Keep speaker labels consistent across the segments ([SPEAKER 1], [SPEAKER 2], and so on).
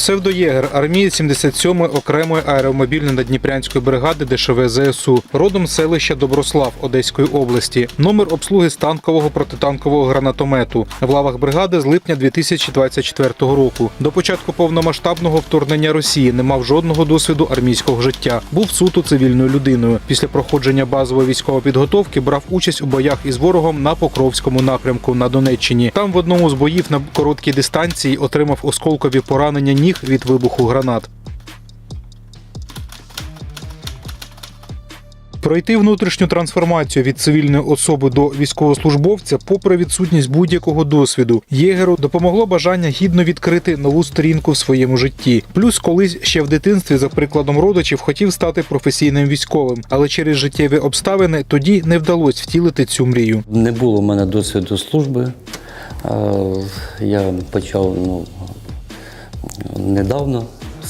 [SPEAKER 1] Псевдоєгер, армієць 77-ї окремої аеромобільно-надніпрянської бригади ДШВ ЗСУ, родом селища Доброслав Одеської області. Номер обслуги з танкового протитанкового гранатомету в лавах бригади з липня 2024 року. До початку повномасштабного вторгнення Росії не мав жодного досвіду армійського життя. Був суто цивільною людиною. Після проходження базової військової підготовки брав участь у боях із ворогом на Покровському напрямку на Донеччині. Там в одному з боїв на короткій дистанції отримав осколкові поранення ніг від вибуху гранат. Пройти внутрішню трансформацію від цивільної особи до військовослужбовця, попри відсутність будь-якого досвіду, єгеру допомогло бажання гідно відкрити нову сторінку в своєму житті. Плюс колись ще в дитинстві, за прикладом родичів, хотів стати професійним військовим, але через життєві обставини тоді не вдалося втілити цю мрію.
[SPEAKER 2] Не було в мене досвіду служби. Е, Я почав ну, недавно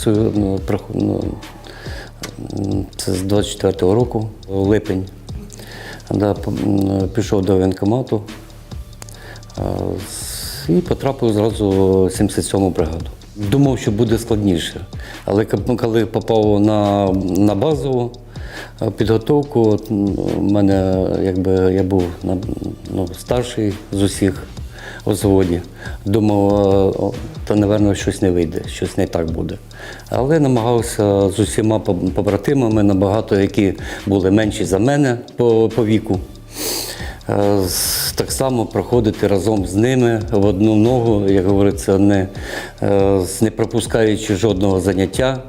[SPEAKER 2] ну, ну, це з 24-го року, липень. Пішов до воєнкомату і потрапив зразу в 77-му бригаду. Думав, що буде складніше. Але коли попав на, на базову підготовку, мене якби я був ну, старший з усіх взводі. Думав, е, о, та, напевно, щось не вийде, щось не так буде. Але намагався з усіма побратимами, набагато які були менші за мене по, по віку. Е, Так само проходити разом з ними в одну ногу, як говориться, не, е, не пропускаючи жодного заняття.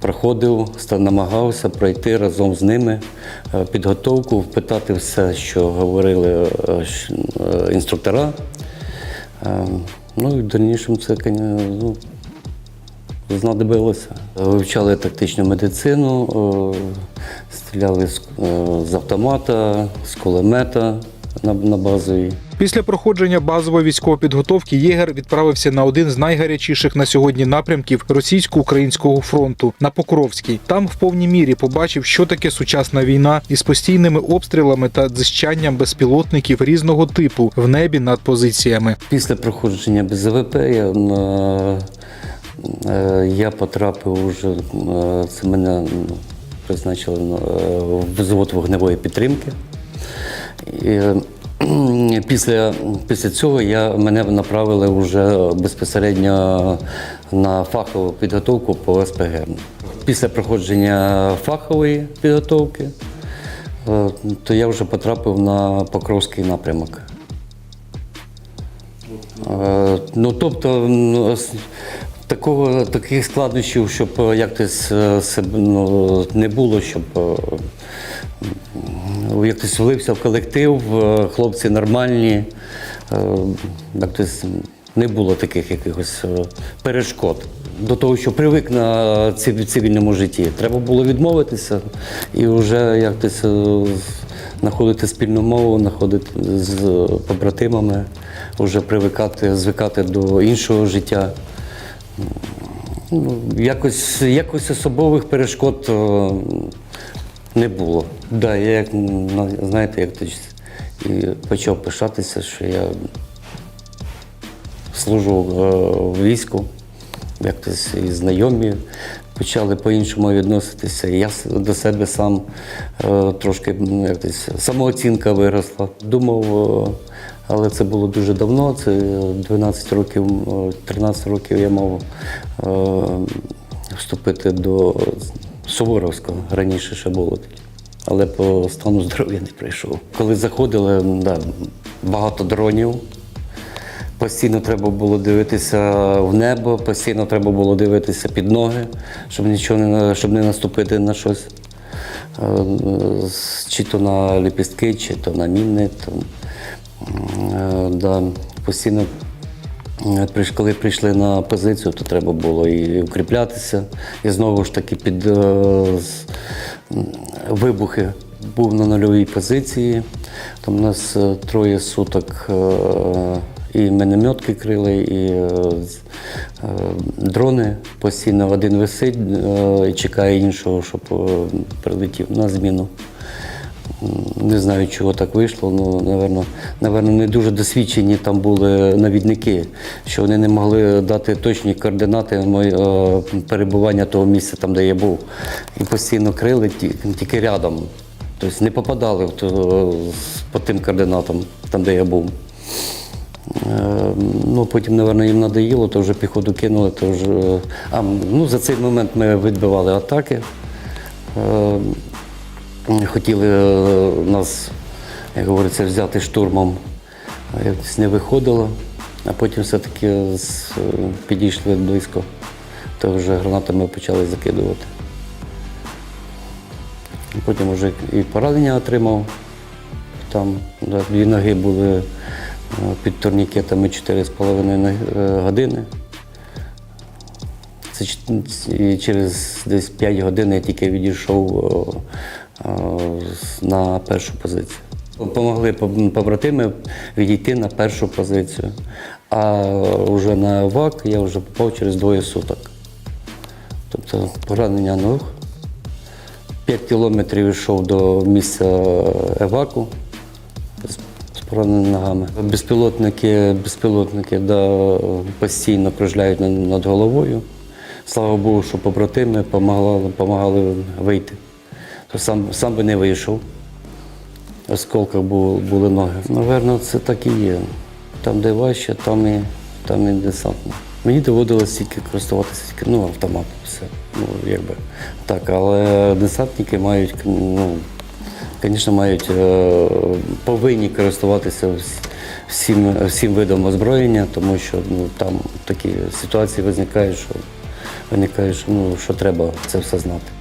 [SPEAKER 2] Проходив, намагався пройти разом з ними підготовку, впитати все, що говорили інструктора. Е, Ну і в дальнішому це ну, знадобилося. Вивчали тактичну медицину, е, стріляли е, з автомата, з кулемета на, на базовій.
[SPEAKER 1] Після проходження базової військової підготовки єгер відправився на один з найгарячіших на сьогодні напрямків російсько-українського фронту на Покровський. Там в повній мірі побачив, що таке сучасна війна із постійними обстрілами та дзищанням безпілотників різного типу в небі над позиціями.
[SPEAKER 2] Після проходження БЗВП я, на- е, я потрапив уже, е, це мене призначили на, е, в взвод вогневої підтримки. І, е, після, після цього я, мене направили вже безпосередньо на фахову підготовку по СПГ. Після проходження фахової підготовки, е, то я вже потрапив на Покровський напрямок. Е, Ну, тобто, ну, такого, таких складнощів, щоб як хтось е, ну, не було, щоб е, м, як хтось влився в колектив, е, хлопці нормальні, е, як не було таких якихось перешкод. До того, що привик на цивільному житті, треба було відмовитися і вже як хтось е, знаходити спільну мову, знаходити з побратимами, вже привикати, звикати до іншого життя. Ну, якось, якось особових перешкод не було. Да, я як знаєте, як тоді почав пишатися, що я служу е, в війську, як хтось і знайомі почали по-іншому відноситися. Я до себе сам е, трошки м, як самооцінка виросла. Думав, е, але це було дуже давно, це 12 років, е, 13 років я мав вступити до Суворовського, раніше ще було таке. Але по стану здоров'я не прийшов. Коли заходили, да, багато дронів. Постійно треба було дивитися в небо, постійно треба було дивитися під ноги, щоб нічого не щоб не наступити на щось. Е, Чи то на ліпістки, чи то на міни. То, е, да, постійно, коли прийшли на позицію, то треба було і укріплятися. І знову ж таки під е, вибухи був на нульовій позиції. Там у нас е, троє суток е, і мінометки крили, і е, е, дрони постійно один висить е, і чекає іншого, щоб е, прилетів на зміну. Не знаю, чого так вийшло. Ну, напевно, напевно, не дуже досвідчені там були навідники, що вони не могли дати точні координати мої- е, перебування того місця, там, де я був. І постійно крили тільки рядом. Тобто не попадали в ту- по тим координатам, там, де я був. Е, Ну, потім, напевно, їм надоїло, то вже піхоту кинули, то вже. е, А, ну, за цей момент ми відбивали атаки. Хотіли е, нас, як говориться, взяти штурмом. Якось не виходило, а потім все-таки е, підійшли близько, то вже гранатами почали закидувати. Потім вже і поранення отримав. Там дві ноги були е, під турнікетами 4,5 е, години. Це і через десь 5 годин я тільки відійшов на першу позицію. Помогли поб- побратими відійти на першу позицію. А вже на ВАК я вже попав через двоє суток. Тобто поранення ног. 5 кілометрів йшов до місця еваку з, пораненими ногами. Безпілотники, безпілотники да, постійно кружляють над, головою. Слава Богу, що побратими допомагали вийти. То сам, сам би не вийшов. В осколках були, ноги. Наверно, це так і є. Там, де важче, там і, там і десантно. Мені доводилось тільки користуватися тільки, ну, автоматом, все. Ну, якби так, але десантники мають, ну, звісно, мають е, повинні користуватися всім, всім видом озброєння, тому що ну, там такі ситуації виникають, що виникає, що, ну, що треба це все знати.